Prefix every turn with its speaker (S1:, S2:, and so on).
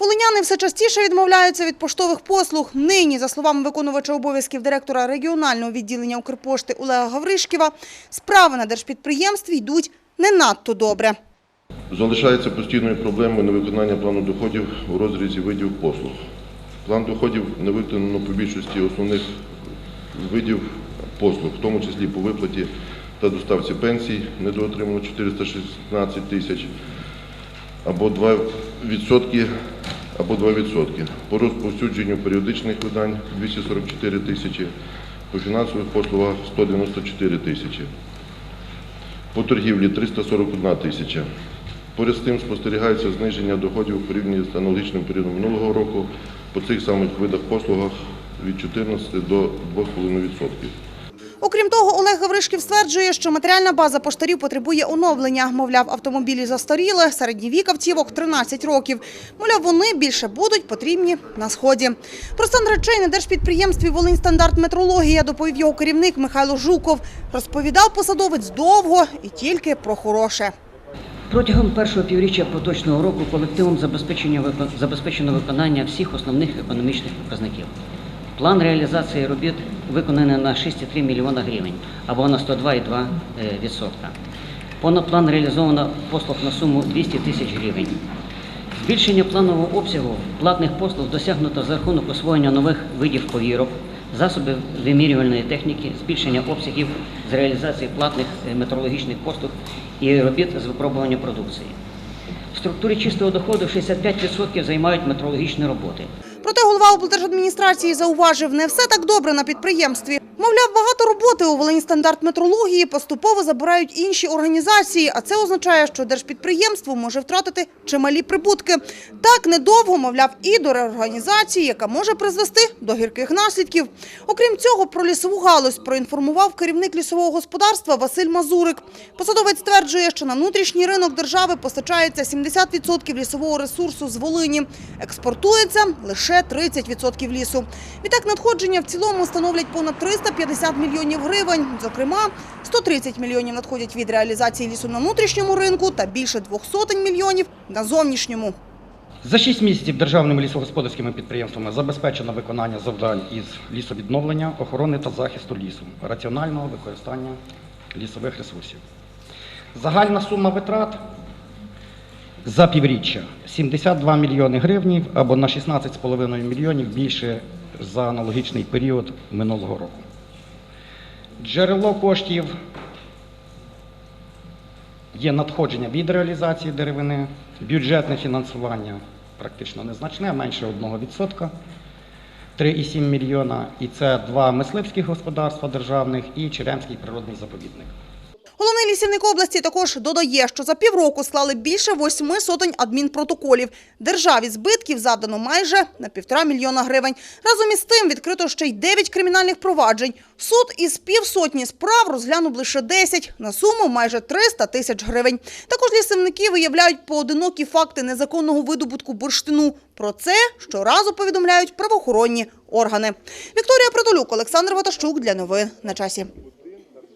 S1: Волиняни все частіше відмовляються від поштових послуг. Нині, за словами виконувача обов'язків директора регіонального відділення Укрпошти Олега Гавришківа, справи на держпідприємстві йдуть не надто добре.
S2: Залишається постійною проблемою невиконання плану доходів у розрізі видів послуг. План доходів не виконано по більшості основних видів послуг, в тому числі по виплаті та доставці пенсій, недоотримано 416 тисяч, або 2%, або 2%. По розповсюдженню періодичних видань 244 тисячі, по фінансових послугах 194 тисячі. По торгівлі 341 тисяча. Поряд з тим спостерігається зниження доходів у порівнянні з аналогічним періодом минулого року по цих самих видах послугах від 14 до 2,5%.
S1: Гавришків стверджує, що матеріальна база поштарів потребує оновлення. Мовляв, автомобілі застаріли, середній вік автівок – 13 років. Мовляв, вони більше будуть потрібні на сході. Про стан речей на держпідприємстві «Волиньстандарт метрологія» доповів його керівник Михайло Жуков. Розповідав посадовець довго і тільки про хороше.
S3: Протягом першого півріччя поточного року колективом забезпечено виконання всіх основних економічних показників. План реалізації робіт виконаний на 6,3 мільйона гривень або на 102,2%. е. Понад план реалізовано послуг на суму 200 тисяч гривень. Збільшення планового обсягу платних послуг досягнуто за рахунок освоєння нових видів повірок, засобів вимірювальної техніки, збільшення обсягів з реалізації платних е, метрологічних послуг і робіт з випробування продукції. В структурі чистого доходу 65% займають метрологічні роботи.
S1: Голова облдержадміністрації зауважив, не все так добре на підприємстві. Мовляв, багато роботи у «Волиньстандарт метрології» поступово забирають інші організації, а це означає, що держпідприємство може втратити чималі прибутки. Так недовго, мовляв, і до реорганізації, яка може призвести до гірких наслідків. Окрім цього, про лісову галузь проінформував керівник лісового господарства Василь Мазурик. Посадовець стверджує, що на внутрішній ринок держави постачається 70% лісового ресурсу з Волині. Експортується лише 30% лісу. Відтак надходження в цілому становлять понад 350 мільйонів гривень. Зокрема, 130 мільйонів надходять від реалізації лісу на внутрішньому ринку та більше 200 мільйонів на зовнішньому.
S4: За 6 місяців державними лісогосподарськими підприємствами забезпечено виконання завдань із лісовідновлення, охорони та захисту лісу, раціонального використання лісових ресурсів. Загальна сума витрат за півріччя 72 мільйони гривнів або на 16,5 мільйонів більше за аналогічний період минулого року. Джерело коштів Є надходження від реалізації деревини, бюджетне фінансування практично незначне, менше 1%, 3,7 мільйона. І це два мисливських господарства державних і Черемський природний заповідник.
S1: Головний лісівник області також додає, що за півроку склали більше восьми сотень адмінпротоколів. Державі збитків завдано майже на півтора мільйона гривень. Разом із тим відкрито ще й дев'ять кримінальних проваджень. Суд із півсотні справ розглянув лише 10 на суму майже 300 тисяч гривень. Також лісівники виявляють поодинокі факти незаконного видобутку бурштину. Про це щоразу повідомляють правоохоронні органи. Вікторія Протолюк, Олександр Ватащук для новин на часі.